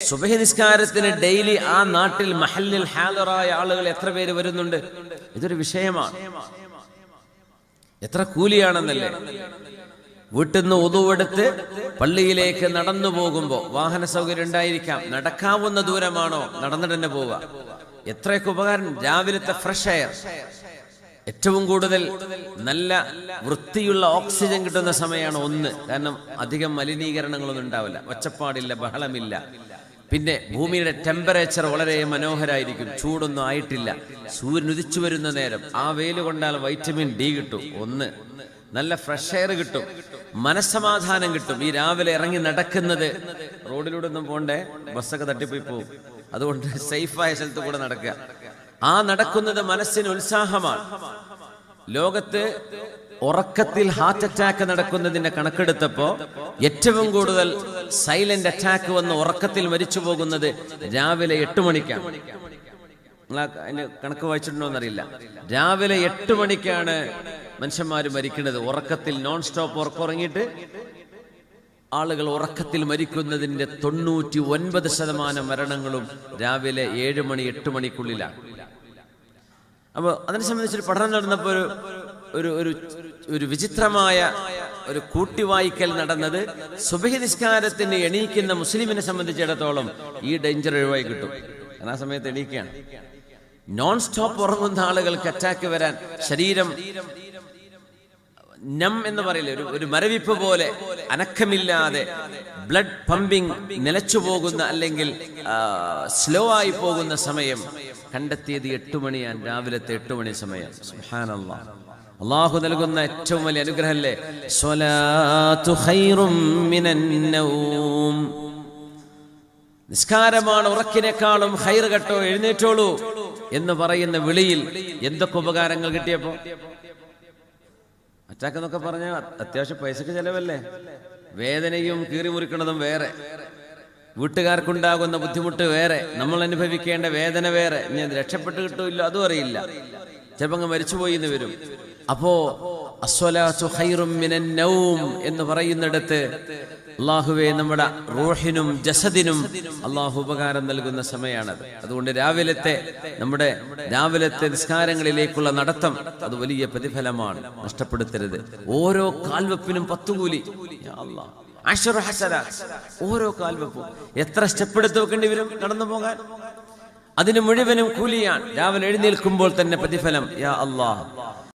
സുബഹി നിസ്കാരത്തിന് ഡെയിലി ആ നാട്ടിൽ മഹല്ലിൽ ഹാലറായ ആളുകൾ എത്ര പേര് വരുന്നുണ്ട്? ഇതൊരു വിഷയമാണ്. എത്ര കൂലിയാണെന്നല്ലേ? വീട്ടിൽ നിന്ന് ഉതുവെടുത്ത് പള്ളിയിലേക്ക് നടന്നു പോകുമ്പോൾ വാഹന സൗകര്യം ഉണ്ടായിരിക്കാം. നടക്കാവുന്ന ദൂരമാണോ? നടന്നിട്ട് തന്നെ പോവുക. എത്രയൊക്കെ ഉപകാരം? രാവിലത്തെ ഫ്രഷ് എയർ ഏറ്റവും കൂടുതൽ നല്ല വൃത്തിയുള്ള ഓക്സിജൻ കിട്ടുന്ന സമയമാണ് ഒന്ന്. കാരണം അധികം മലിനീകരണങ്ങളൊന്നും ഉണ്ടാവില്ല. ഒച്ചപ്പാടില്ല ബഹളമില്ല. പിന്നെ ഭൂമിയുടെ ടെമ്പറേച്ചർ വളരെ മനോഹരായിരിക്കും. ചൂടൊന്നും ആയിട്ടില്ല. സൂര്യൻ ഉദിച്ചു വരുന്ന നേരം ആ വെയിൽ കൊണ്ടാൽ വൈറ്റമിൻ ഡി കിട്ടും. ഒന്ന് നല്ല ഫ്രഷ് എയർ കിട്ടും. മനസ്സമാധാനം കിട്ടും. ഈ രാവിലെ ഇറങ്ങി നടക്കുന്നത് റോഡിലൂടെ ഒന്നും പോണ്ടേ? ബസ്സൊക്കെ തട്ടിപ്പോയി പോകും അതുകൊണ്ട് സേഫായ സ്ഥലത്ത് കൂടെ നടക്കുക. ആ നടക്കുന്നത് മനസ്സിന് ഉത്സാഹമാണ്. ലോകത്ത് ഉറക്കത്തിൽ ഹാർട്ട് അറ്റാക്ക് നടക്കുന്നതിന്റെ കണക്കെടുത്തപ്പോ ഏറ്റവും കൂടുതൽ സൈലന്റ് അറ്റാക്ക് വന്ന് ഉറക്കത്തിൽ മരിച്ചു പോകുന്നത് രാവിലെ എട്ട് മണിക്കാണ്. അതിന്റെ കണക്ക് വായിച്ചിട്ടുണ്ടോ എന്നറിയില്ല. രാവിലെ എട്ട് മണിക്കാണ് മനുഷ്യന്മാർ മരിക്കുന്നത്. ഉറക്കത്തിൽ നോൺ സ്റ്റോപ്പ് ഉറക്കുറങ്ങിയിട്ട് ആളുകൾ ഉറക്കത്തിൽ മരിക്കുന്നതിന്റെ തൊണ്ണൂറ്റി ഒൻപത് ശതമാനം മരണങ്ങളും രാവിലെ ഏഴ് മണി എട്ട് മണിക്കുള്ളിലാണ്. അപ്പോൾ അതിനെ സംബന്ധിച്ചൊരു പഠനം നടന്നപ്പോൾ ഒരു ഒരു ഒരു ഒരു വിചിത്രമായ ഒരു കൂട്ടിവായിക്കൽ നടന്നത് സുബഹി നിസ്കാരത്തിന് എണീക്കുന്ന മുസ്ലിമിനെ സംബന്ധിച്ചിടത്തോളം ഈ ഡേഞ്ചർ ഒഴിവായി കിട്ടും. കാരണം ആ സമയത്ത് എണീക്കുകയാണ് നോൺ സ്റ്റോപ്പ് ഉറങ്ങുന്ന ആളുകൾക്ക് അറ്റാക്ക് വരാൻ ശരീരം നം എന്ന് പറയില്ല ഒരു ഒരു മരവിപ്പ് പോലെ അനക്കമില്ലാതെ ബ്ലഡ് പമ്പിംഗ് നിലച്ചു പോകുന്ന അല്ലെങ്കിൽ സ്ലോ ആയി പോകുന്ന സമയം കണ്ടെത്തിയത് എട്ട് മണിയാണ് രാവിലത്തെ എട്ട് മണി സമയം. സുബ്ഹാനല്ലാഹ് അള്ളാഹു നൽകുന്ന ഏറ്റവും വലിയ അനുഗ്രഹമല്ലേ നിസ്കാരമാണ് ഉറക്കിനേക്കാളും ഹൈർ കെട്ടോ എഴുന്നേറ്റോളൂ എന്ന് പറയുന്ന വിളിയിൽ എന്തൊക്കെ ഉപകാരങ്ങൾ കിട്ടിയപ്പോ? അറ്റാക്ക് എന്നൊക്കെ പറഞ്ഞാൽ അത്യാവശ്യം പൈസക്ക് ചെലവല്ലേ? വേദനയും കീറി മുറിക്കണതും വേറെ. വീട്ടുകാർക്കുണ്ടാകുന്ന ബുദ്ധിമുട്ട് വേറെ. നമ്മൾ അനുഭവിക്കേണ്ട വേദന വേറെ. ഇനി രക്ഷപ്പെട്ട് കിട്ടൂല്ലോ അതും അറിയില്ല. ചിലപ്പോൾ അങ്ങ് മരിച്ചുപോയി എന്ന് വരും. അപ്പോ നൗം എന്ന് പറയുന്നിടത്ത് അള്ളാഹുവെ നമ്മുടെ റോഹിനും ജസദിനും അള്ളാഹു ഉപകാരം നൽകുന്ന സമയമാണത്. അതുകൊണ്ട് രാവിലത്തെ നമ്മുടെ രാവിലത്തെ നിസ്കാരങ്ങളിലേക്കുള്ള നടത്തം അത് വലിയ പ്രതിഫലമാണ്. നഷ്ടപ്പെടുത്തരുത്. ഓരോ കാൽവെപ്പിനും പത്തുകൂലി. ഓരോ കാൽവെപ്പും. എത്ര സ്റ്റെപ്പ് എടുത്ത് വെക്കേണ്ടി വരും നടന്നു പോകാൻ? അതിന് മുഴുവനും കൂലിയാണ്. രാവിലെ എഴുന്നേൽക്കുമ്പോൾ തന്നെ പ്രതിഫലം. യാ അള്ളാഹ്